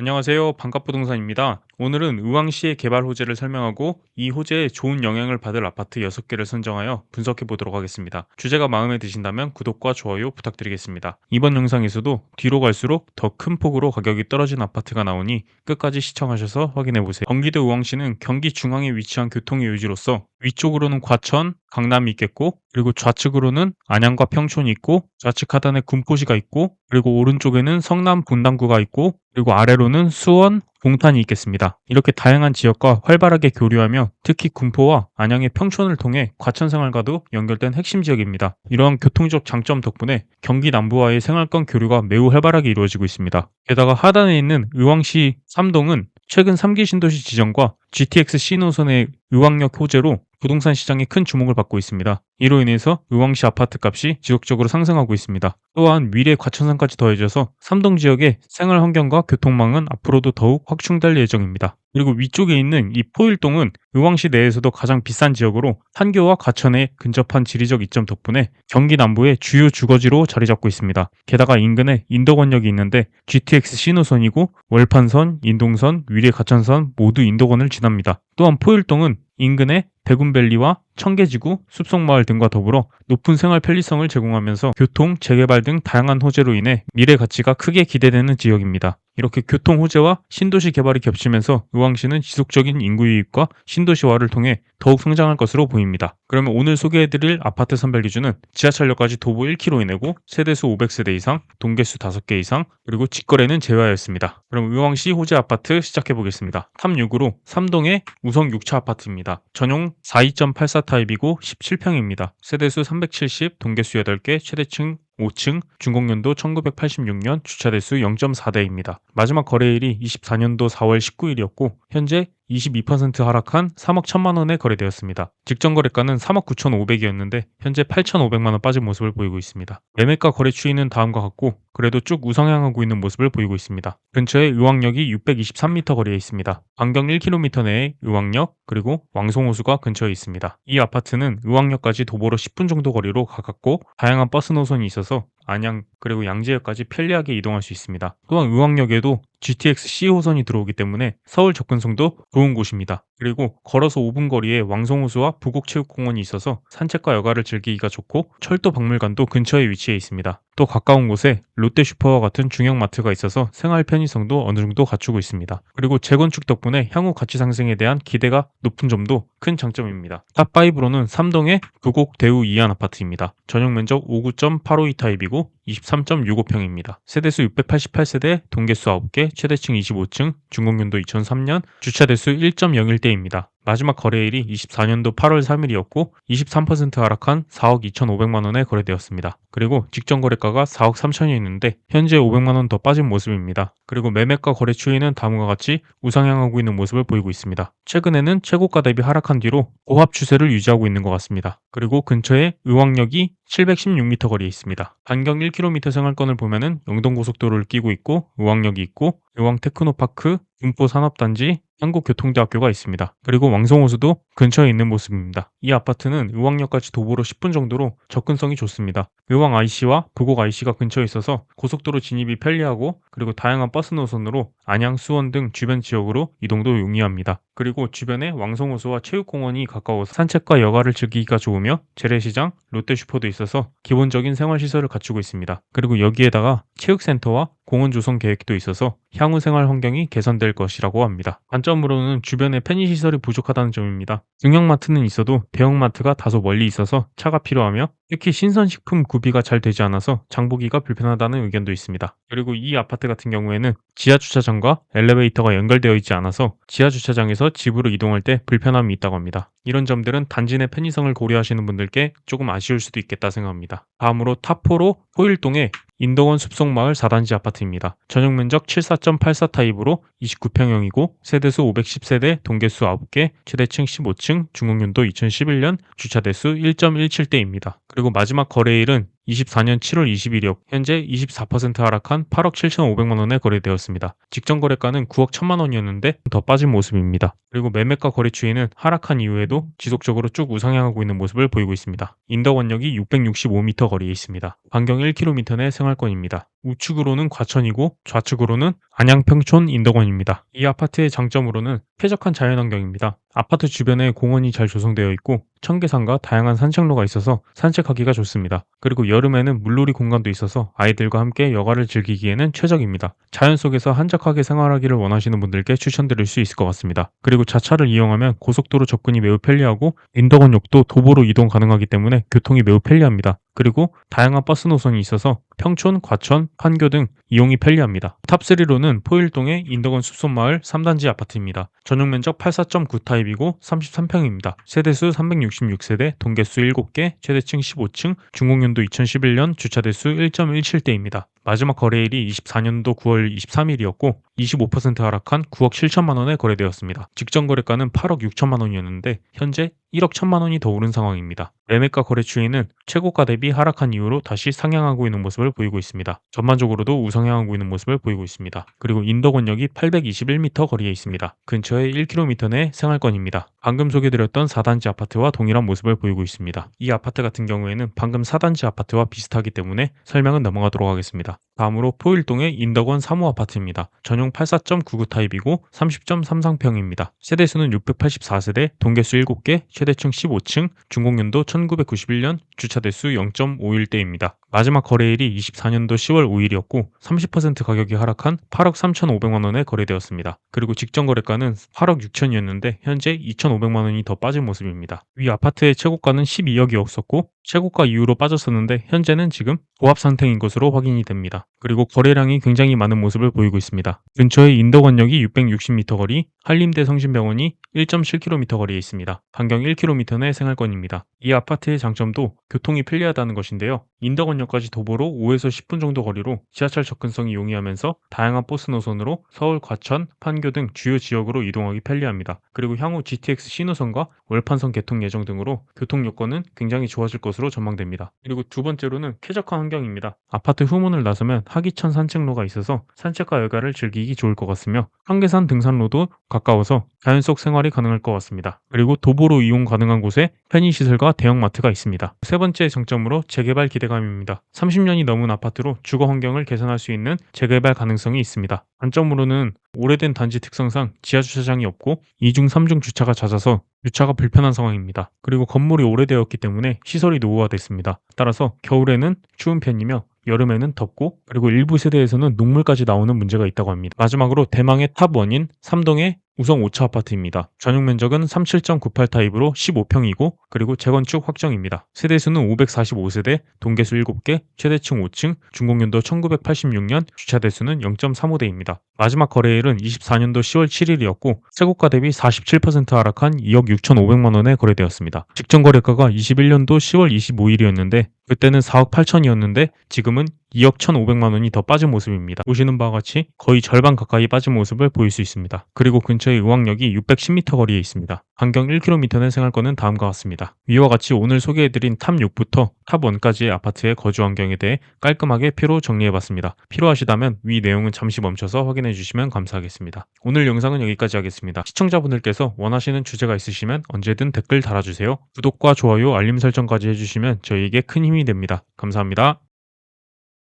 안녕하세요. 반갑부동산입니다. 오늘은 의왕시의 개발 호재를 설명하고 이 호재에 좋은 영향을 받을 아파트 6개를 선정하여 분석해 보도록 하겠습니다. 주제가 마음에 드신다면 구독과 좋아요 부탁드리겠습니다. 이번 영상에서도 뒤로 갈수록 더 큰 폭으로 가격이 떨어진 아파트가 나오니 끝까지 시청하셔서 확인해 보세요. 경기도 의왕시는 경기 중앙에 위치한 교통의 요지로서 위쪽으로는 과천, 강남이 있겠고 그리고 좌측으로는 안양과 평촌이 있고 좌측 하단에 군포시가 있고 그리고 오른쪽에는 성남 분당구가 있고 그리고 아래로는 수원, 동탄이 있겠습니다. 이렇게 다양한 지역과 활발하게 교류하며 특히 군포와 안양의 평촌을 통해 과천생활과도 연결된 핵심 지역입니다. 이러한 교통적 장점 덕분에 경기 남부와의 생활권 교류가 매우 활발하게 이루어지고 있습니다. 게다가 하단에 있는 의왕시 삼동은 최근 3기 신도시 지정과 GTX C 노선의 의왕역 호재로 부동산 시장에 큰 주목을 받고 있습니다. 이로 인해서 의왕시 아파트 값이 지속적으로 상승하고 있습니다. 또한 미래 과천상까지 더해져서 삼동 지역의 생활 환경과 교통망은 앞으로도 더욱 확충될 예정입니다. 그리고 위쪽에 있는 이 포일동은 의왕시 내에서도 가장 비싼 지역으로 판교와 과천에 근접한 지리적 이점 덕분에 경기 남부의 주요 주거지로 자리 잡고 있습니다. 게다가 인근에 인덕원역이 있는데 GTX 신호선이고 월판선, 인동선, 위례 가천선 모두 인덕원을 지납니다. 또한 포일동은 인근에 백운밸리와 청계지구, 숲속마을 등과 더불어 높은 생활 편리성을 제공하면서 교통, 재개발 등 다양한 호재로 인해 미래 가치가 크게 기대되는 지역입니다. 이렇게 교통 호재와 신도시 개발이 겹치면서 의왕시는 지속적인 인구 유입과 신도시화를 통해 더욱 성장할 것으로 보입니다. 그러면 오늘 소개해드릴 아파트 선별 기준은 지하철역까지 도보 1km 이내고 세대수 500세대 이상, 동계수 5개 이상, 그리고 직거래는 제외하였습니다. 그럼 의왕시 호재 아파트 시작해 보겠습니다. 3육으로 3동의 우성 6차 아파트입니다. 전용 42.84 타입이고 17평입니다. 세대수 370, 동계수 8개, 최대층 5층, 준공연도 1986년, 주차대수 0.4대입니다. 마지막 거래일이 24년도 4월 19일이었고 현재 22% 하락한 3억 1천만 원에 거래되었습니다. 직전 거래가는 3억 9천5백이었는데 현재 8천5백만 원 빠진 모습을 보이고 있습니다. 매매가 거래 추이는 다음과 같고 그래도 쭉 우상향하고 있는 모습을 보이고 있습니다. 근처에 의왕역이 623m 거리에 있습니다. 반경 1km 내에 의왕역 그리고 왕송호수가 근처에 있습니다. 이 아파트는 의왕역까지 도보로 10분 정도 거리로 가깝고 다양한 버스 노선이 있어서 안양 그리고 양재역까지 편리하게 이동할 수 있습니다. 또한 의왕역에도 GTX C 호선이 들어오기 때문에 서울 접근성도 좋은 곳입니다. 그리고 걸어서 5분 거리에 왕성호수와 부곡체육공원이 있어서 산책과 여가를 즐기기가 좋고 철도 박물관도 근처에 위치해 있습니다. 또 가까운 곳에 롯데슈퍼와 같은 중형 마트가 있어서 생활 편의성도 어느 정도 갖추고 있습니다. 그리고 재건축 덕분에 향후 가치 상승에 대한 기대가 높은 점도 큰 장점입니다. 탑5로는 삼동의 부곡 대우 이안 아파트입니다. 전용 면적 59.852 타입이고 23.65평입니다. 세대수 688세대, 동계수 9개, 최대층 25층, 준공연도 2003년, 주차대수 1.01대입니다. 마지막 거래일이 24년도 8월 3일이었고 23% 하락한 4억 2,500만 원에 거래되었습니다. 그리고 직전 거래가가 4억 3천이었는데 현재 500만 원 더 빠진 모습입니다. 그리고 매매가 거래 추이는 다음과 같이 우상향하고 있는 모습을 보이고 있습니다. 최근에는 최고가 대비 하락한 뒤로 고합 추세를 유지하고 있는 것 같습니다. 그리고 근처에 의왕역이 716m 거리에 있습니다. 반경 1km 생활권을 보면은 영동고속도로를 끼고 있고 의왕역이 있고 의왕 테크노파크, 군포 산업단지, 한국교통대학교가 있습니다. 그리고 왕성호수도 근처에 있는 모습입니다. 이 아파트는 의왕역까지 도보로 10분 정도로 접근성이 좋습니다. 의왕 IC와 부곡 IC가 근처에 있어서 고속도로 진입이 편리하고 그리고 다양한 버스 노선으로 안양, 수원 등 주변 지역으로 이동도 용이합니다. 그리고 주변에 왕성호수와 체육공원이 가까워서 산책과 여가를 즐기기가 좋으며 재래시장, 롯데슈퍼도 있어서 기본적인 생활시설을 갖추고 있습니다. 그리고 여기에다가 체육센터와 공원 조성 계획도 있어서 향후 생활 환경이 개선될 것이라고 합니다. 단점으로는 주변에 편의 시설이 부족하다는 점입니다. 중형마트는 있어도 대형마트가 다소 멀리 있어서 차가 필요하며 특히 신선식품 구비가 잘 되지 않아서 장보기가 불편하다는 의견도 있습니다. 그리고 이 아파트 같은 경우에는 지하 주차장과 엘리베이터가 연결되어 있지 않아서 지하 주차장에서 집으로 이동할 때 불편함이 있다고 합니다. 이런 점들은 단지 내 편의성을 고려하시는 분들께 조금 아쉬울 수도 있겠다 생각합니다. 다음으로 타4로 호일동의 인덕원 숲속마을 4단지 아파트입니다. 전용 면적 74.84 타입으로 29평형이고 세대수 510세대, 동계수 9개, 최대층 15층, 중공년도 2011년, 주차대수 1.17대입니다. 그리고 마지막 거래일은 24년 7월 20일이었고 현재 24% 하락한 8억 7,500만 원에 거래되었습니다. 직전 거래가는 9억 1천만 원이었는데 더 빠진 모습입니다. 그리고 매매가 거래 추이는 하락한 이후에도 지속적으로 쭉 우상향하고 있는 모습을 보이고 있습니다. 인더 원역이 665m 거리에 있습니다. 반경 1km 내 생활권입니다. 우측으로는 과천이고 좌측으로는 안양 평촌 인덕원입니다. 이 아파트의 장점으로는 쾌적한 자연환경입니다. 아파트 주변에 공원이 잘 조성되어 있고 청계산과 다양한 산책로가 있어서 산책하기가 좋습니다. 그리고 여름에는 물놀이 공간도 있어서 아이들과 함께 여가를 즐기기에는 최적입니다. 자연 속에서 한적하게 생활하기를 원하시는 분들께 추천드릴 수 있을 것 같습니다. 그리고 자차를 이용하면 고속도로 접근이 매우 편리하고 인덕원역도 도보로 이동 가능하기 때문에 교통이 매우 편리합니다. 그리고 다양한 버스 노선이 있어서 평촌, 과천, 판교 등 이용이 편리합니다. 탑3로는 포일동의 인덕원 숲속마을 3단지 아파트입니다. 전용 면적 84.9 타입이고 33평입니다. 세대수 366세대, 동계수 7개, 최대층 15층, 준공연도 2011년, 주차대수 1.17대입니다. 마지막 거래일이 24년도 9월 23일이었고 25% 하락한 9억 7천만 원에 거래되었습니다. 직전 거래가는 8억 6천만 원이었는데 현재 1억 1천만 원이 더 오른 상황입니다. 매매가 거래 추이는 최고가 대비 하락한 이후로 다시 상향하고 있는 모습을 보이고 있습니다. 전반적으로도 우상향하고 있는 모습을 보이고 있습니다. 그리고 인덕원역이 821m 거리에 있습니다. 근처에 1km 내 생활권입니다. 방금 소개드렸던 4단지 아파트와 동일한 모습을 보이고 있습니다. 이 아파트 같은 경우에는 방금 4단지 아파트와 비슷하기 때문에 설명은 넘어가도록 하겠습니다. 다음으로 포일동의 인덕원 3호 아파트입니다. 전용 84.99 타입이고 30.33평입니다. 세대수는 684세대, 동계수 7개, 최대층 15층, 준공연도 1991년, 주차대수 0.51대입니다. 마지막 거래일이 24년도 10월 5일이었고 30% 가격이 하락한 8억 3,500만 원에 거래되었습니다. 그리고 직전 거래가는 8억 6천이었는데 현재 2,500만 원이 더 빠진 모습입니다. 위 아파트의 최고가는 12억이었었고 최고가 이후로 빠졌었는데 현재는 지금 보합 상태인 것으로 확인이 됩니다. 그리고 거래량이 굉장히 많은 모습을 보이고 있습니다. 근처에 인덕원역이 660m 거리, 한림대 성심병원이 1.7km 거리에 있습니다. 반경 1km 내 생활권입니다. 이 아파트의 장점도 교통이 편리하다는 것인데요. 인덕원역까지 도보로 5에서 10분 정도 거리로 지하철 접근성이 용이하면서 다양한 버스 노선으로 서울, 과천, 판교 등 주요 지역으로 이동하기 편리합니다. 그리고 향후 GTX 신호선과 월판선 개통 예정 등으로 교통 여건은 굉장히 좋아질 것으로 전망됩니다. 그리고 두 번째로는 쾌적한 환경입니다. 아파트 후문을 나서면 하기천 산책로가 있어서 산책과 여가를 즐기기 좋을 것 같으며 한계산 등산로도 가까워서 자연 속 생활이 가능할 것 같습니다. 그리고 도보로 이용 가능한 곳에 편의시설과 대형마트가 있습니다. 세 번째 장점으로 재개발 기대감입니다. 30년이 넘은 아파트로 주거 환경을 개선할 수 있는 재개발 가능성이 있습니다. 단점으로는 오래된 단지 특성상 지하 주차장이 없고 2중, 3중 주차가 잦아서 주차가 불편한 상황입니다. 그리고 건물이 오래되었기 때문에 시설이 노후화됐습니다. 따라서 겨울에는 추운 편이며 여름에는 덥고 그리고 일부 세대에서는 녹물까지 나오는 문제가 있다고 합니다. 마지막으로 대망의 탑1인 삼동의 우성 5차 아파트입니다. 전용 면적은 37.98 타입으로 15평이고 그리고 재건축 확정입니다. 세대수는 545세대, 동계수 7개, 최대층 5층, 준공연도 1986년, 주차대수는 0.35대입니다. 마지막 거래일은 24년도 10월 7일이었고 최고가 대비 47% 하락한 2억 6,500만 원에 거래되었습니다. 직전 거래가가 21년도 10월 25일이었는데 그때는 4억 8천이었는데 지금은 2억 1,500만 원이 더 빠진 모습입니다. 보시는 바와 같이 거의 절반 가까이 빠진 모습을 보일 수 있습니다. 그리고 근처에 의왕역이 610m 거리에 있습니다. 반경 1km 내 생활권은 다음과 같습니다. 위와 같이 오늘 소개해드린 탑 6부터 탑 1까지의 아파트의 거주 환경에 대해 깔끔하게 표로 정리해봤습니다. 필요하시다면 위 내용은 잠시 멈춰서 확인해주시면 감사하겠습니다. 오늘 영상은 여기까지 하겠습니다. 시청자분들께서 원하시는 주제가 있으시면 언제든 댓글 달아주세요. 구독과 좋아요, 알림 설정까지 해주시면 저희에게 큰 힘이 됩니다. 감사합니다.